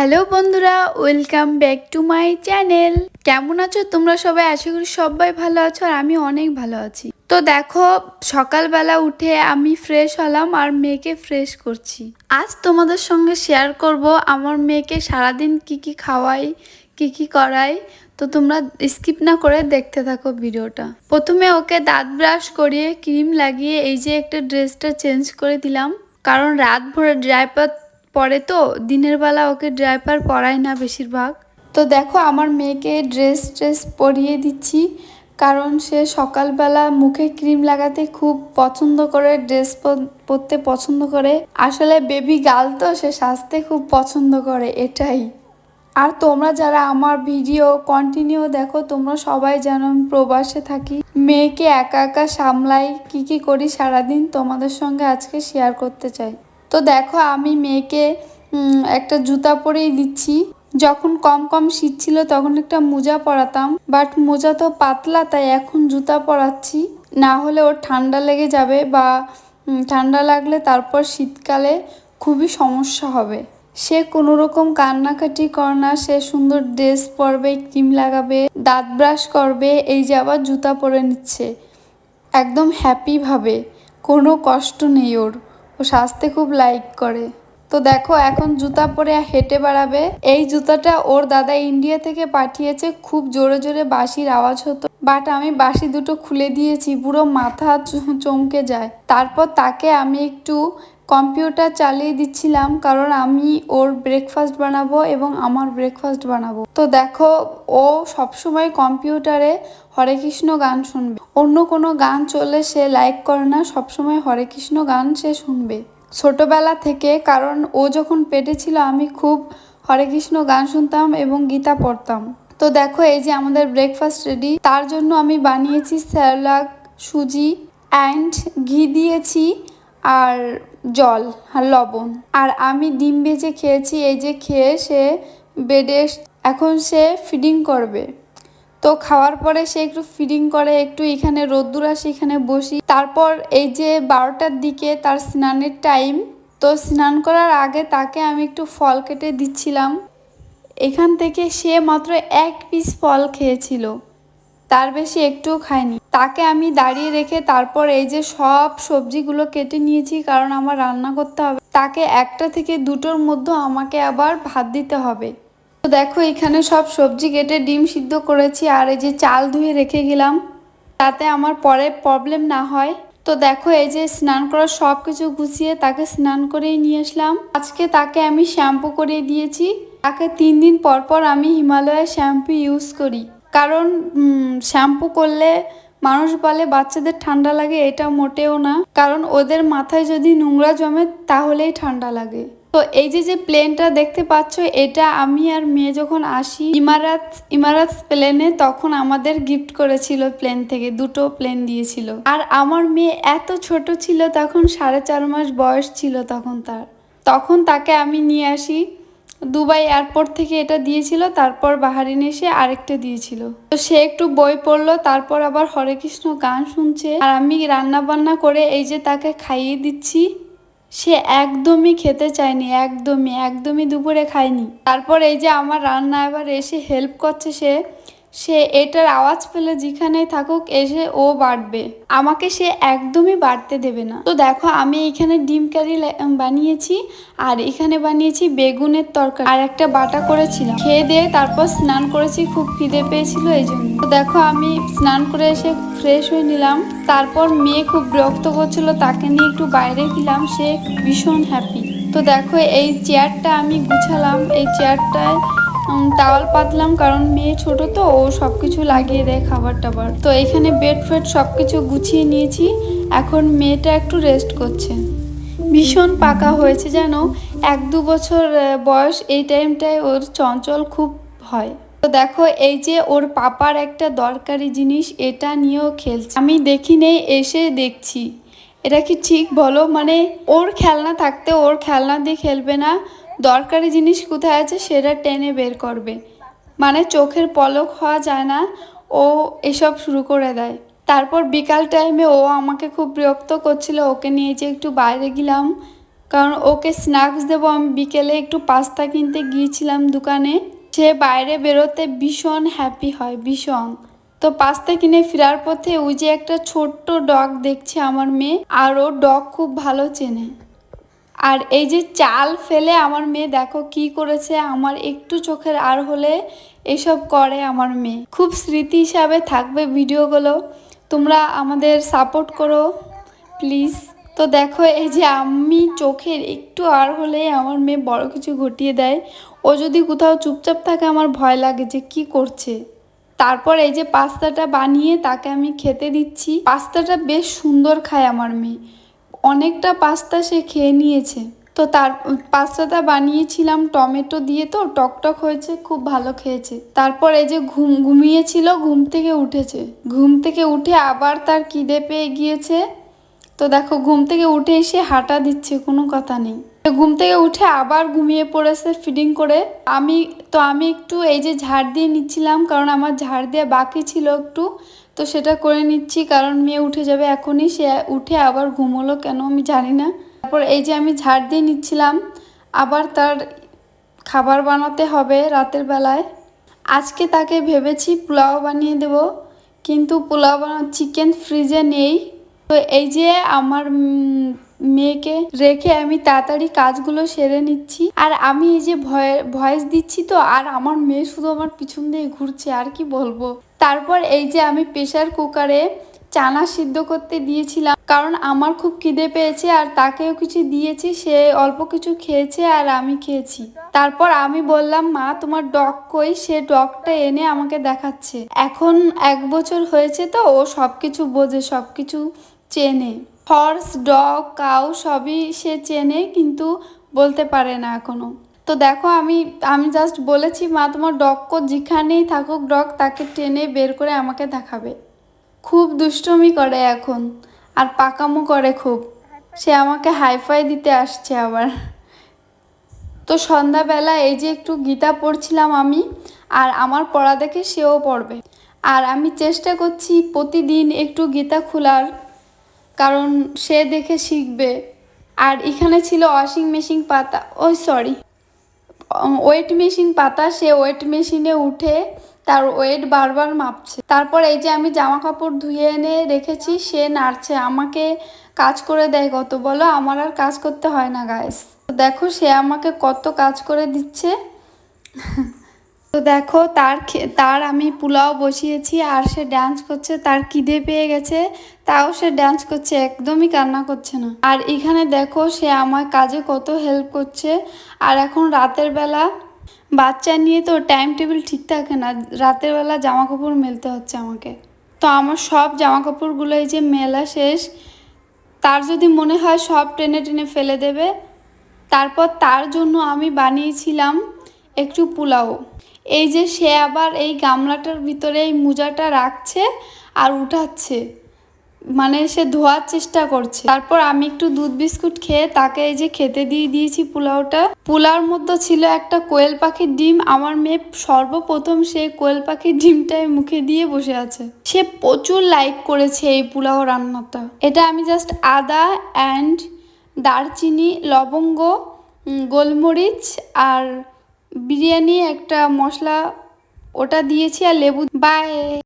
Hello বন্ধুরা, welcome back to my channel. কেমন আছো তোমরা সবাই? আশা করি সবাই ভালো আছো আর আমি অনেক ভালো আছি। তো দেখো, সকালবেলা উঠে আমি ফ্রেশ হলাম আর মেয়েকে ফ্রেশ করছি। আজ তোমাদের সঙ্গে শেয়ার করব আমার মেয়েকে সারাদিন কি কি খাওয়াই, কি কি করাই। তো তোমরা স্কিপ না করে দেখতে থাকো ভিডিওটা। প্রথমে ওকে দাঁত ব্রাশ করিয়ে ক্রিম লাগিয়ে এই যে একটা ড্রেসটা চেঞ্জ করে দিলাম। কারণ রাত ভরে ড্রাইপার পরে তো, দিনের বেলা ওকে ড্রাইপার পরাই না বেশিরভাগ। তো দেখো, আমার মেয়েকে ড্রেস ট্রেস পরিয়ে দিচ্ছি, কারণ সে সকালবেলা মুখে ক্রিম লাগাতে খুব পছন্দ করে, ড্রেস পরতে পছন্দ করে। আসলে বেবি গাল তো, সে সাজতে খুব পছন্দ করে, এটাই। আর তোমরা যারা আমার ভিডিও কন্টিনিউ দেখো, তোমরা সবাই আমি প্রবাসে থাকি। মেয়েকে একা একা সামলাই কি কি করি সারাদিন, তোমাদের সঙ্গে আজকে শেয়ার করতে চাই। তো দেখো আমি মেয়েকে একটা জুতা পরেই দিচ্ছি। যখন কম কম শীত ছিল তখন একটা মোজা পরাতাম। বাট মোজা তো পাতলা, তাই এখন জুতা পরাচ্ছি। না হলে ওর ঠান্ডা লেগে যাবে বা ঠান্ডা লাগলে তারপর শীতকালে খুবই সমস্যা হবে। সে কোনো রকম কান্নাকাটি করে না, সে সুন্দর ড্রেস পরবে, ক্রিম লাগাবে, দাঁত ব্রাশ করবে, এই যে আবার জুতা পরে নিচ্ছে। একদম হ্যাপিভাবে কোনো কষ্ট নেই ওর। ও সাজতে খুব লাইক করে। তো দেখো, এখন জুতা পরে হেঁটে বেড়াবে। এই জুতাটা ওর দাদা ইন্ডিয়া থেকে পাঠিয়েছে। খুব জোরে জোরে বাঁশির আওয়াজ হতো। বাট আমি বাঁশি দুটো খুলে দিয়েছি। পুরো মাথা চমকে যায়। তারপর তাকে আমি একটু কম্পিউটার চালিয়ে দিচ্ছিলাম কারণ আমি ওর ব্রেকফাস্ট বানাবো এবং আমার ব্রেকফাস্ট বানাবো। তো দেখো, ও সবসময় কম্পিউটারে হরে কৃষ্ণ গান শুনবে। অন্য কোনো গান চললে সে লাইক করে না, সবসময় হরে কৃষ্ণ গান সে শুনবে। ছোটবেলা থেকে, কারণ ও যখন পেটে ছিল, আমি খুব হরে কৃষ্ণ গান শুনতাম এবং গীতা পড়তাম। তো দেখো, এই যে আমাদের ব্রেকফাস্ট রেডি তার জন্য আমি বানিয়েছি স্যালাক সুজি অ্যান্ড ঘি দিয়েছি। আর জল আর লবণ। আর আমি ডিম ভেজে খেয়েছি, এই যে খেয়ে সে বেডে এখন সে ফিডিং করবে। তো খাওয়ার পরে সে একটু ফিডিং করে, একটু এখানে রোদ্দুর আসে, এখানে বসি। তারপর এই যে বারোটার দিকে তার স্নানের টাইম তো স্নান করার আগে তাকে আমি একটু ফল কেটে দিচ্ছিলাম। এখান থেকে সে মাত্র এক পিস ফল খেয়েছিল। তার বেশি একটুও খাইনি। তাকে আমি দাঁড়িয়ে রেখে তারপর এই যে সব সবজিগুলো কেটে নিয়েছি, কারণ আমার রান্না করতে হবে। তাকে একটা থেকে দুটোর মধ্যে আমাকে আবার ভাত দিতে হবে। তো দেখো, এখানে সব সবজি কেটে ডিম সিদ্ধ করেছি আর এই যে চাল ধুয়ে রেখে গেলাম। তাতে আমার পরে প্রবলেম না হয়। তো দেখো, এই যে স্নান করার সব কিছু গুছিয়ে তাকে স্নান করেই নিয়ে আসলাম। আজকে তাকে আমি শ্যাম্পু করিয়ে দিয়েছি। তাকে তিন দিন পর পর আমি হিমালয়ের শ্যাম্পু ইউজ করি। কারণ শ্যাম্পু করলে মানুষ বলে বাচ্চাদের ঠান্ডা লাগে, এটা মোটেও না। কারণ ওদের মাথায় যদি নোংরা জমে, তাহলেই ঠান্ডা লাগে। তো এই যে যে প্লেনটা দেখতে পাচ্ছ, এটা আমি আর মেয়ে যখন আসি, ইমারাত ইমারাত প্লেনে তখন আমাদের গিফট করেছিল প্লেন থেকে, দুটো প্লেন দিয়েছিল। আর আমার মেয়ে এত ছোট ছিল, তখন সাড়ে চার মাস বয়স ছিল তখন তার। তখন তাকে আমি নিয়ে আসি। দুবাই এয়ারপোর্ট থেকে এটা দিয়েছিল, তারপর বাহারিন এসে আরেকটা দিয়েছিল। তো সে একটু বই পড়ল, তারপর আবার হরে কৃষ্ণ গান শুনছে। আর আমি রান্না বান্না করে এই যে তাকে খাইয়ে দিচ্ছি, সে একদমই খেতে চায়নি, একদমই একদমই দুপুরে খায়নি। তারপর এই যে আমার রান্না এবার এসে হেল্প করছে সে সে এটার আওয়াজ পেলে যেখানেই থাকুক এসে ও বাড়বে। আমাকে সে একদমই বাড়তে দেবে না। তো দেখো, আমি এখানে ডিম কারি বানিয়েছি আর এখানে বানিয়েছি বেগুনের তরকারি। আর একটা বাটা করেছিলাম। খেয়ে দিয়ে তারপর স্নান করেছি, খুব খিদে পেয়েছিল এই জন্য। তো দেখো, আমি স্নান করে এসে ফ্রেশ হয়ে নিলাম। তারপর মেয়ে খুব বিরক্ত করছিল, তাকে নিয়ে একটু বাইরে গেলাম। সে ভীষণ হ্যাপি তো দেখো, এই চেয়ারটা আমি গুছালাম। এই চেয়ারটায় টাওয়াল পাতলাম কারণ মেয়ে ছোট তো, ও সব কিছু লাগিয়ে দেয় খাবার টাবার। তো এখানে বেড ফেড সব কিছু গুছিয়ে নিয়েছি, এখন মেয়েটা একটু রেস্ট করছে। ভীষণ পাকা হয়েছে যেন, এক দু বছর বয়স এই টাইমটায় ওর চঞ্চল খুব হয়। তো দেখো, এই যে ওর পাপার একটা দরকারি জিনিস, এটা নিয়েও খেলছে। আমি দেখি নেই, এসে দেখছি। এটা কি ঠিক বলো? মানে ওর খেলনা থাকতে ওর খেলনা দিয়ে খেলবে না দরকারি জিনিস কোথায় আছে সেটা টেনে বের করবে। মানে চোখের পলক হওয়া যায় না, ও এসব শুরু করে দেয়। তারপর বিকাল টাইমে ও আমাকে খুব বিরক্ত করছিল, ওকে নিয়ে যে একটু বাইরে গেলাম। কারণ ওকে স্ন্যাক্স দেবো আমি। বিকেলে একটু পাস্তা কিনতে গিয়েছিলাম দোকানে। সে বাইরে বেরোতে ভীষণ হ্যাপি হয়, ভীষণ। তো পাস্তা কিনে ফেরার পথে ওই যে একটা ছোট্ট ডগ দেখছে আমার মেয়ে, আর ও ডগ খুব ভালো চেনে। আর এই যে চাল ফেলে আমার মেয়ে, দেখো কি করেছে? আমার একটু চোখের আর হলে এসব করে আমার মেয়ে। খুব স্মৃতি হিসাবে থাকবে ভিডিওগুলো। তোমরা আমাদের সাপোর্ট করো প্লিজ তো দেখো, এই যে আমি চোখের একটু আর হলে আমার মেয়ে বড় কিছু ঘটিয়ে দেয়। ও যদি কোথাও চুপচাপ থাকে, আমার ভয় লাগে যে কি করছে। তারপর এই যে পাস্তাটা বানিয়ে তাকে আমি খেতে দিচ্ছি। পাস্তাটা বেশ সুন্দর খায় আমার মেয়ে। অনেকটা পাস্তা সে খেয়ে নিয়েছে। তো তার পাস্তাটা বানিয়েছিলাম, টমেটো দিয়ে তো টকটক হয়েছে, খুব ভালো খেয়েছে। তারপর এই যে ঘুম, ঘুমিয়েছিল, ঘুম থেকে উঠেছে। ঘুম থেকে উঠে আবার তার খিদে পেয়ে গিয়েছে। তো দেখো, ঘুম থেকে উঠে এসে হাঁটা দিচ্ছে, কোনো কথা নেই। ঘুম থেকে উঠে আবার ঘুমিয়ে পড়েছে ফিডিং করে। আমি, তো আমি একটু এই যে ঝাড় দিয়ে নিচ্ছিলাম, কারণ আমার ঝাড় দেওয়া বাকি ছিল একটু। তো সেটা করে নিচ্ছি, কারণ মেয়ে উঠে যাবে এখনই, সে উঠে আবার ঘুমোলো কেন আমি জানি না। তারপর এই যে আমি ঝাড় দিয়ে নিচ্ছিলাম, আবার তার খাবার বানাতে হবে রাতের বেলায়। আজকে তাকে ভেবেছি পোলাও বানিয়ে দেব, কিন্তু পোলাও বানা চিকেন ফ্রিজে নেই। তো এই যে আমার মেয়েকে রেখে আমি তাড়াতাড়ি কাজগুলো সেরে নিচ্ছি। আর আমি এই যে ভয়, ভয়েস দিচ্ছি তো, আর আমার মেয়ে শুধু আমার পিছন দিয়ে ঘুরছে, আর কি বলব? তারপর এই যে আমি প্রেশার কুকারে চানা সিদ্ধ করতে দিয়েছিলাম, কারণ আমার খুব খিদে পেয়েছে আর তাকেও কিছু দিয়েছি, সে অল্প কিছু খেয়েছে আর আমি খেয়েছি। তারপর আমি বললাম, মা, তোমার ডগ কই? সে ডগটা এনে আমাকে দেখাচ্ছে। এখন এক বছর হয়েছে তো, ও সব কিছু বোঝে সব কিছু চেনে। হর্স ডগ কাউ সবই সে চেনে কিন্তু বলতে পারে না এখনও। তো দেখো আমি আমি জাস্ট বলেছি, মা, তোমার ডগ কো যেখানেই থাকুক ডগ তাকে টেনে বের করে আমাকে দেখাবে। খুব দুষ্টমি করে এখন, আর পাকামো করে খুব। সে আমাকে হাইফাই দিতে আসছে আবার। তো সন্ধ্যাবেলা এই যে একটু গীতা পড়ছিলাম আমি, আর আমার পড়া দেখে সেও পড়বে। আর আমি চেষ্টা করছি প্রতিদিন একটু গীতা খোলার। কারণ সে দেখে শিখবে। আর এখানে ছিল ওয়াশিং মেশিন পাতা। ওই সরি ওয়েট মেশিন পাতা, সে ওয়েট মেশিনে উঠে তার ওয়েট বারবার মাপছে। তারপর এই যে আমি জামা কাপড় ধুয়ে এনে রেখেছি, সে নাড়ছে। আমাকে কাজ করে দেয় কত, বলো? আমার আর কাজ করতে হয় না গাইস দেখো, সে আমাকে কত কাজ করে দিচ্ছে। তো দেখো, তার তার আমি পোলাও বসিয়েছি আর সে ডান্স করছে, তার খিদে পেয়ে গেছে, তাও সে ডান্স করছে, একদমই কান্না করছে না। আর এখানে দেখো, সে আমার কাজে কত হেল্প করছে। আর এখন রাতের বেলা, বাচ্চা নিয়ে তো টাইম টেবিল ঠিক থাকে না, রাতের বেলা জামা কাপড় মেলতে হচ্ছে আমাকে। তো আমার সব জামা কাপড়গুলো এই যে মেলা শেষ, তার যদি মনে হয় সব টেনে টেনে ফেলে দেবে, তারপর তার জন্য আমি বানিয়েছিলাম একটু পোলাও। এই যে সে আবার এই গামলাটার ভিতরে এই মোজাটা রাখছে আর উঠাচ্ছে। মানে সে ধোয়ার চেষ্টা করছে। তারপর আমি একটু দুধ বিস্কুট খেয়ে তাকে এই যে খেতে দিয়ে দিয়েছি পোলাওটা। পোলাওর মধ্যে ছিল একটা কোয়েল পাখির ডিম। আমার মেয়ে সর্বপ্রথম সেই কোয়েল পাখির ডিমটাই মুখে দিয়ে বসে আছে। সে প্রচুর লাইক করেছে এই পোলাও রান্নাটা। এটা আমি জাস্ট আদা অ্যান্ড দারচিনি, লবঙ্গ গোলমরিচ আর বিরিয়ানি একটা মশলা ওটা দিয়েছি আর লেবু বাই।